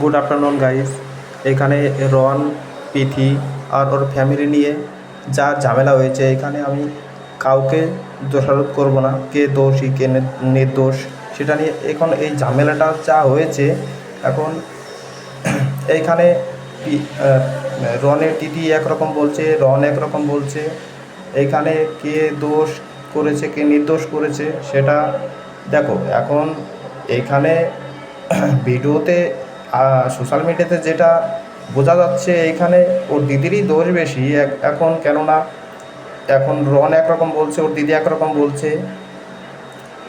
Good afternoon guys এখানে Ron পিথি আর ওর ফ্যামিলি নিয়ে যা ঝামেলা হয়েছে, এখানে আমি কাউকে দোষারোপ করব না, কে দোষী, কে নির্দোষ, সেটা নিয়ে এখন এই ঝামেলাটা যা হয়েছে, এখন এইখানে রনের দিদি একরকম বলছে রন একরকম বলছে এইখানে কে দোষ করেছে, কে নির্দোষ করেছে, সেটা দেখো, এখন এইখানে ভিডিওতে সোশ্যাল মিডিয়াতে যেটা বোঝা যাচ্ছে এখানে ওর দিদিরই দোষ বেশি। এখন কেননা এখন রন একরকম বলছে ওর দিদি একরকম বলছে।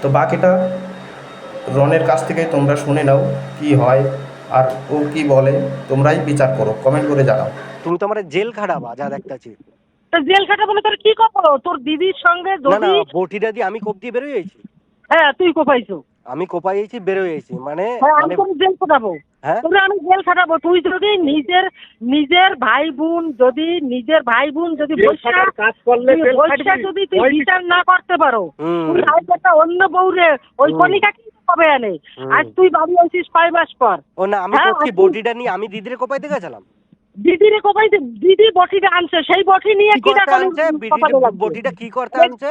তো বাকিটা রনের কাছ থেকে তোমরা শুনে নাও কি হয় আর ও কি বলে তোমরাই বিচার করো কমেন্ট করে জানাও। তুমি তো আমার জেল খাটাবা যা দেখতেছি। তা জেল খাটা বলে তোর কি করব? তোর দিদির সঙ্গে না না যদি বটিটা দিয়ে আমি কোপ দিয়ে বেরোয় হ্যাঁ তুই কোপাইছো। আমি কোপাই গেছি বেরোয় মানে হ্যাঁ আমি মানে তোর জেল খাটাবো। হ্যাঁ? তোরে আমি জেল খাটাবো। তুই যদি নিজের নিজের ভাই বোন যদি নিজের ভাই বোন যদি বৈশা কাজ করলে যদি তুই বিচার না করতে পারো তুই আজ একটা অন্য বউরে ওই। কণিকা কি কবে আনে। আজ তুই বাড়ি আসিস কয় মাস পর? ও না আমি হ্যাঁ, করছি আপনি- নিয়ে আমি দিদিরে কোপাইতে গেছিলাম। দিদিরে কোপাইতে দিদি বটিটা আনছে সেই বটি নিয়ে কি কিটা করতে আনছে? বটিটা কি করতে আনছে?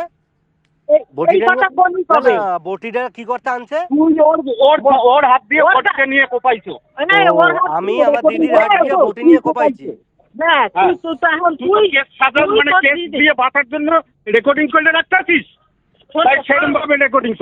বটিটা কি করতে আনছে? ওর হাত দিয়ে নিয়ে কোপাইছো। আমি আমার দিদির হাত দিয়ে বটি নিয়ে কোপাইছি। মানে রেকর্ডিং করে রাখতে আছিস সেরকম ভাবে রেকর্ডিং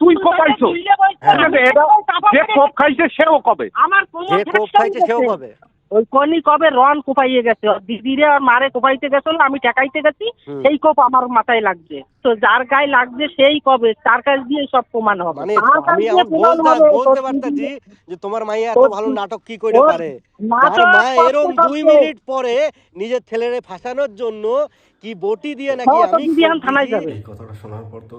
তুই কোপাইছো। ধরে ঝুলিয়ে বসছে, হ্যাঁ। আমি এটা চাপা যে কোপ খাইছে সেও কবে? আমার যে কোপ খাইছে সেও কবে? ওই কনি কবে রন কোপাইয়ে গেছে? ওর দিদিরে আর মারে কোপাইতে গেছিল আমি ঠেকাইতে গেছি সেই কোপ আমার মাথায় লাগছে। তো যার গায়ে লাগছে সেই কবে তার কাছ দিয়ে সব প্রমাণ হবে। মানে আমি দিয়ে এখন প্রমাণ বলতে বলতে পারতাছি যে তোমার মাইয়া এত ভালো নাটক কি করে পারে? নাটক তার মা করতে দুই মিনিট পরে নিজের ছেলেরে ফাঁসানোর জন্য কি বটি দিয়ে নাকি হ্যাঁ, আমি থানায় যাবে। কথাটা শোনার পর তো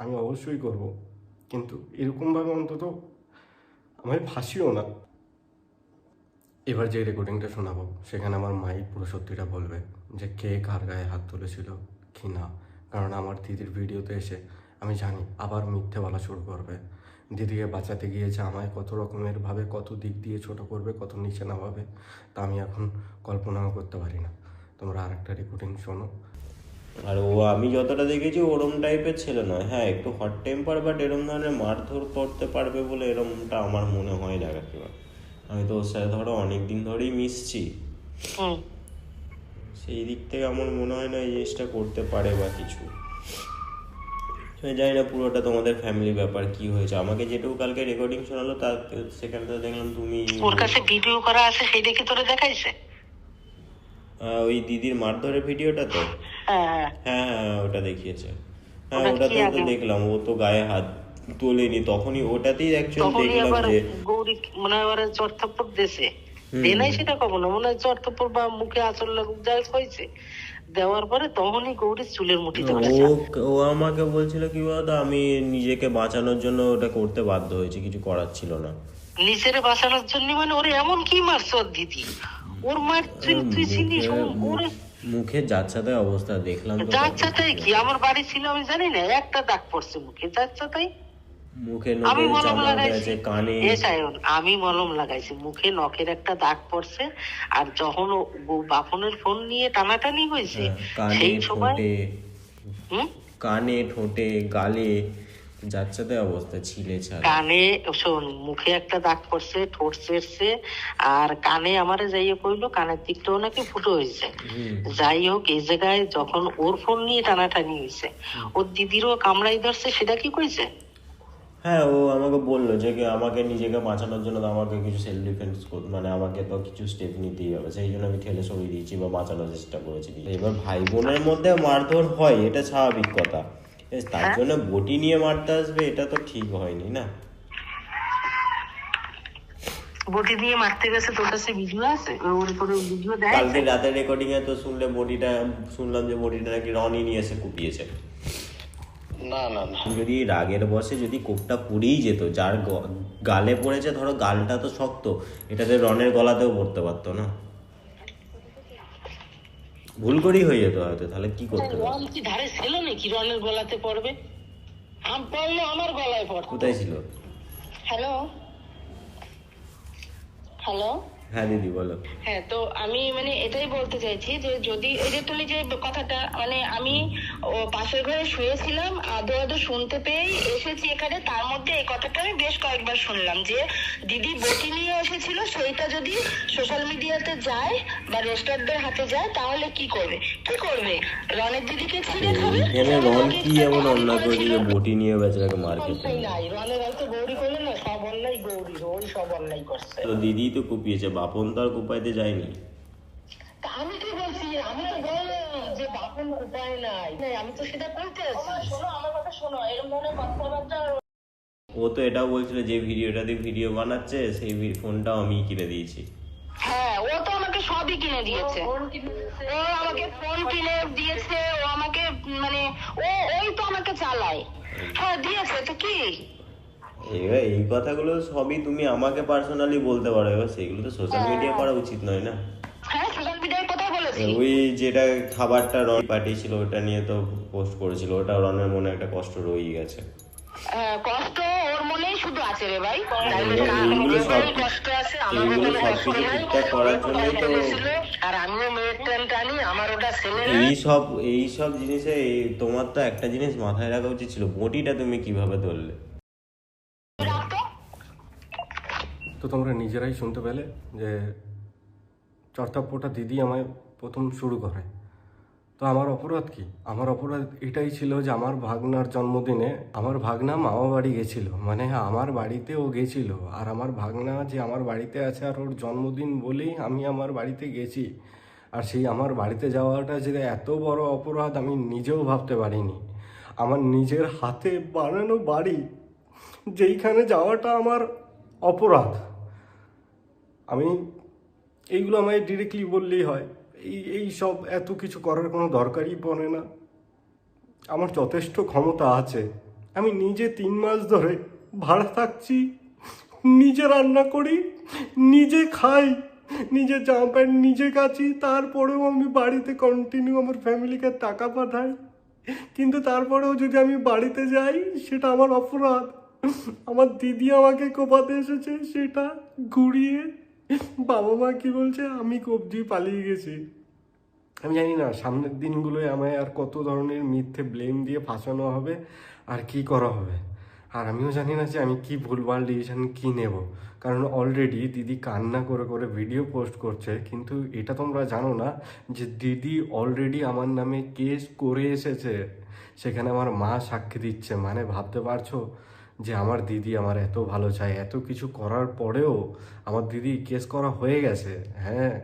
আমি অবশ্যই করব। কিন্তু এরকমভাবে অন্তত আমায় ফাঁসিও না। এবার যে রেকর্ডিংটা শোনাবো, সেখানে আমার মাই পুরো সত্যিটা বলবে যে কে কার গায়ে হাত তুলেছিল, কি না। কারণ আমার দিদির ভিডিওতে এসে আমি জানি আবার মিথ্যে বলা শুরু করবে। দিদিকে বাঁচাতে গিয়েছে আমায় কত রকমের ভাবে, কত দিক দিয়ে ছোট করবে, কত নিচে নামাবে, তা আমি এখন কল্পনাও করতে পারি না। তোমরা আর একটা রেকর্ডিং শোনো। আর ও আমি যতটা দেখেছি ওরম টাইপের ছেলে নয়। হ্যাঁ একটু হট টেম্পার বাট এরম ধরনের মারধর করতে পারবে বলে এরমটা আমার মনে হয় কাকিমা আমি তো ওর সাথে ধরো অনেক দিন ধরেই মিশছি। সেই দিক থেকে আমার মনে হয় না এই জিনিসটা করতে পারে বা কিছু। আমি জানি না পুরোটা তোমাদের ফ্যামিলি ব্যাপার কি হয়েছে। আমাকে যেটুকু কালকে রেকর্ডিং শোনালো তার সেখানে তো দেখলাম তুমি ওর কাছে ভিডিও করা আছে সেই দেখে তোরে দেখাইছে? ওই দিদির মারধরের ভিডিওটা তো? হ্যাঁ। হ্যাঁ হ্যাঁ হ্যাঁ ওটা দেখিয়েছে। হ্যাঁ ওটা ওটাতে তো দেখলাম ও তো গায়ে হাত তোলেনি তখনই ওটাতেই অ্যাকচুয়ালি দেখলাম যে গৌরী মনে হয় আবার চর থাপ্পড় দেশে দে নাই সেটা কব না মনে হয় চর থাপ্পড় বা মুখে আচর লাগুক যাই হয়েছে। দেওয়ার পরে তখনই গৌরীর চুলের মুঠি ধরেছে। ও আমাকে বলছিল কি বলতো আমি নিজেকে বাঁচানোর জন্য ওটা করতে বাধ্য হয়েছে কিছু করার ছিল না। নিজের বাঁচানোর জন্য মানে ওরে এমন কি মারছ দিদি? ওর মার তুই চিনিস? ওরে। মুখে যাচ্ছাতে অবস্থা দেখলাম তো যাচ্ছাতাই কি? আমার বাড়ি ছিল আমি জানি না একটা দাগ পড়ছে মুখে যাচ্ছাতাই। মুখে আমি মলম লাগাইছি। কানে। আমি মলম লাগাইছি মুখে নখের একটা দাগ পড়ছে আর যখন বাপনের ফোন নিয়ে টানাটানি হয়েছে হ্যাঁ, সেই সময় কানে ঠোঁটে গালে। যাচ্ছাতে অবস্থা ছিলে ছাড়া। কানে শোন মুখে একটা দাগ পড়ছে ঠোঁট চেরছে আর কানে আমারে যাইয়ে কইলো কানের দিকটাও নাকি ফুটো হয়েছে যাই হোক এই জায়গায় যখন ওর ফোন নিয়ে টানাটানি হয়েছে ওর দিদিরও কামড়াই ধরছে সেটা কি কইছে? হ্যাঁ ও আমাকে বলল যে আমাকে নিজেকে বাঁচানোর জন্য আমাকে কিছু সেলফ ডিফেন্স মানে আমাকে তো কিছু স্টেপ নিতেই হবে সেই জন্য আমি ঠেলে সরিয়ে দিয়েছি বা বাঁচানোর চেষ্টা করেছি। এবার ভাই বোনের মধ্যে মারধর হয় এটা স্বাভাবিক কথা। তার জন্য বটি নিয়ে মারতে আসবে এটা তো ঠিক হয়নি না? বটি দিয়ে মারতে গেছে তোর কাছে ভিডিও আছে? ওর কোনো ভিডিও দেয়? কালকে রাতের রেকর্ডিং এ তো শুনলে বডিটা শুনলাম যে বডিটা নাকি রনি নিয়ে এসে কুপিয়েছে। না না না। যদি রাগের বসে যদি কোপটা পুড়েই যেত যার গালে পড়েছে ধরো গালটা তো শক্ত এটাতে রনের গলাতেও পড়তে পারতো না? ভুল করেই হয়ে যেত হয়তো তাহলে কি করতে? রন কি ধারে ছিল নাকি? রনের গলাতে পড়বে। আম পড়ল আমার গলায় পড়তো। কোথায় ছিল? হ্যালো? হ্যালো? হ্যাঁ দিদি বলো। হ্যাঁ তো আমি মানে এটাই বলতে চাইছি যে যদি এই যে তুমি যে কথাটা মানে আমি পাশের ঘরে শুয়েছিলাম আদো আদো শুনতে পেয়ে এসেছি এখানে তার মধ্যে এই কথাটা আমি বেশ কয়েকবার শুনলাম যে দিদি বটি নিয়ে এসেছিল সেইটা যদি সোশ্যাল মিডিয়াতে যায় বা রেস্টারদের হাতে যায় তাহলে কি করবে? কি করবে? রনের দিদিকে ছিঁড়ে খাবে? এখানে রন কি এমন অন্যায় করেছে যে বটি নিয়ে বেচারাকে মার খেতে। নাই। রনের হয়তো গৌরী করলে না সব অন্যায় গৌরীর ওই সব অন্যায় করছে। তো দিদি তো কুপিয়েছে বাপন তো আর কুপাইতে যায়নি। আমি কি বলছি আমি তো বললাম যে বাপন উপায় নাই। আমি তো সেটা বলতে আছি। শোনো আমার কথা শোনো এরকম ধরনের কথাবার্তা ও তো এটাও বলছিল যে ভিডিওটা দিয়ে ভিডিও বানাচ্ছে সেই ফোনটাও আমি কিনে দিয়েছি। হ্যাঁ ও তো আমাকে সবই কিনে দিয়েছে। ও আমাকে ফোন কিনে দিয়েছে ও আমাকে মানে ও ওই তো আমাকে চালায়। হ্যাঁ দিয়েছে তো কি? এবার এই কথাগুলো সবই তুমি আমাকে পার্সোনালি বলতে পারো এবার সেগুলো তো সোশ্যাল মিডিয়া করা উচিত নয় না? হ্যাঁ ওই যেটা খাবারটা রন পাঠিয়েছিল ওটা নিয়ে তো পোস্ট করেছিল ওটা রনের মনে একটা কষ্ট রয়েই গেছে। হ্যাঁ, কষ্ট ওর মনেই শুধু আছে রে ভাই। এইগুলো সব কষ্ট আছে এইগুলো মনে কষ্ট ঠিকঠাক করার জন্যই তো আর আমিও মেয়ের টান টানি আমার ওটা ছেলে এই সব এই সব জিনিসে তোমার তো একটা জিনিস মাথায় রাখা উচিত ছিল বটিটা তুমি কীভাবে ধরলে? তো তোমরা নিজেরাই শুনতে পেলে যে চর্তাপ্পটা দিদি আমায় প্রথম শুরু করে। তো আমার অপরাধ কি? আমার অপরাধ এটাই ছিল যে আমার ভাগনার জন্মদিনে আমার ভাগনা মামা বাড়ি গেছিল। মানে আমার বাড়িতে ও গেছিল। আর আমার ভাগনা যে আমার বাড়িতে আছে আর ওর জন্মদিন বলেই আমি আমার বাড়িতে গেছি। আর সেই আমার বাড়িতে যাওয়াটা যে এত বড় অপরাধ আমি নিজেও ভাবতে পারিনি। আমার নিজের হাতে বানানো বাড়ি, যেইখানে যাওয়াটা আমার অপরাধ। আমি এইগুলো আমায় ডিরেক্টলি বললেই হয়। এই এই সব এত কিছু করার কোনো দরকারই পড়ে না। আমার যথেষ্ট ক্ষমতা আছে। আমি নিজে তিন মাস ধরে ভাড়া থাকছি, নিজে রান্না করি, নিজে খাই, নিজে জামা প্যান্ট নিজে কাচি, তারপরেও আমি বাড়িতে কন্টিনিউ আমার ফ্যামিলিকে টাকা পাঠাই। কিন্তু তারপরেও যদি আমি বাড়িতে যাই, সেটা আমার অপরাধ। আমার দিদি আমাকে কোপাতে এসেছে, সেটা ঘুরিয়ে বাবা মা কি বলছে? আমি কবজি পালিয়ে গেছি। আমি জানি না, সামনের দিনগুলোয় আমায় আর কত ধরনের মিথ্যে ব্লেম দিয়ে ফাঁসানো হবে আর কি করা হবে। আর আমিও জানি না যে আমি কি ভুলভাল ডিসিশন কি নেব। কারণ অলরেডি দিদি কান্না করে করে ভিডিও পোস্ট করছে, কিন্তু এটা তোমরা জানো না যে দিদি অলরেডি আমার নামে কেস করে এসেছে। সেখানে আমার মা সাক্ষী দিচ্ছে। মানে ভাবতে পারছ? যে আমার দিদি আমার এত ভালো চায়, এত কিছু করার পরেও আমার দিদি কেস করা হয়ে গেছে। হ্যাঁ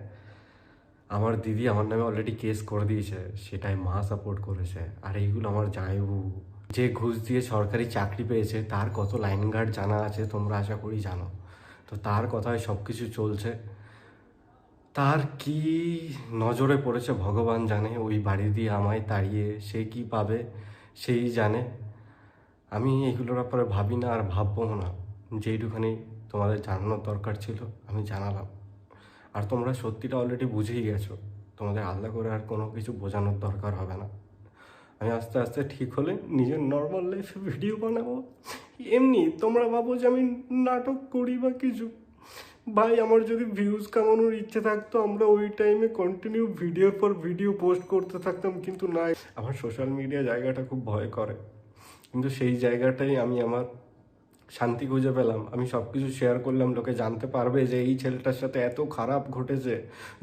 আমার দিদি আমার নামে অলরেডি কেস করে দিয়েছে, সেটাই মা সাপোর্ট করেছে। আর এইগুলো আমার জায়বু যে ঘুষ দিয়ে সরকারি চাকরি পেয়েছে, তার কত লাইন গার্ড জানা আছে তোমরা আশা করি জানো। তো তার কথায় সব কিছু চলছে। তার কি নজরে পড়েছে ভগবান জানে, ওই বাড়ি দিয়ে আমায় তাড়িয়ে সে কি পাবে, সেই জানে। আমি এগুলোর ব্যাপারে ভাবি না আর ভাববো না। যেইটুখানি তোমাদের জানানোর দরকার ছিল, আমি জানালাম। আর তোমরা সত্যিটা অলরেডি বুঝেই গেছো, তোমাদের আলাদা করে আর কোনো কিছু বোঝানোর দরকার হবে না। আমি আস্তে আস্তে ঠিক হলে নিজের নর্মাল লাইফে ভিডিও বানাবো। এমনি তোমরা ভাবো যে আমি নাটক করি বা কিছু। ভাই, আমার যদি ভিউজ কামানোর ইচ্ছে থাকতো, আমরা ওই টাইমে কন্টিনিউ ভিডিওর পর ভিডিও পোস্ট করতে থাকতাম, কিন্তু না আমার সোশ্যাল মিডিয়া জায়গাটা খুব ভয় করে। কিন্তু সেই জায়গাটাই আমি আমার শান্তি খুঁজে পেলাম। আমি সব কিছু শেয়ার করলাম, লোকে জানতে পারবে যে এই ছেলেটার সাথে এত খারাপ ঘটেছে।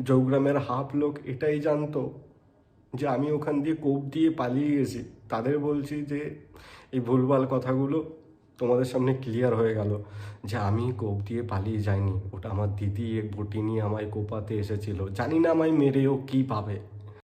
জৌগ্রামের হাফ লোক এটাই জানতো যে আমি ওখান দিয়ে কোপ দিয়ে পালিয়ে গেছি। তাদের বলছি যে এই ভুলভাল কথাগুলো তোমাদের সামনে ক্লিয়ার হয়ে গেল যে আমি কোপ দিয়ে পালিয়ে যাইনি। ওটা আমার দিদি, এক বটি নিয়ে আমায় কোপাতে এসেছিল। জানি না আমায় মেরেও কী পাবে।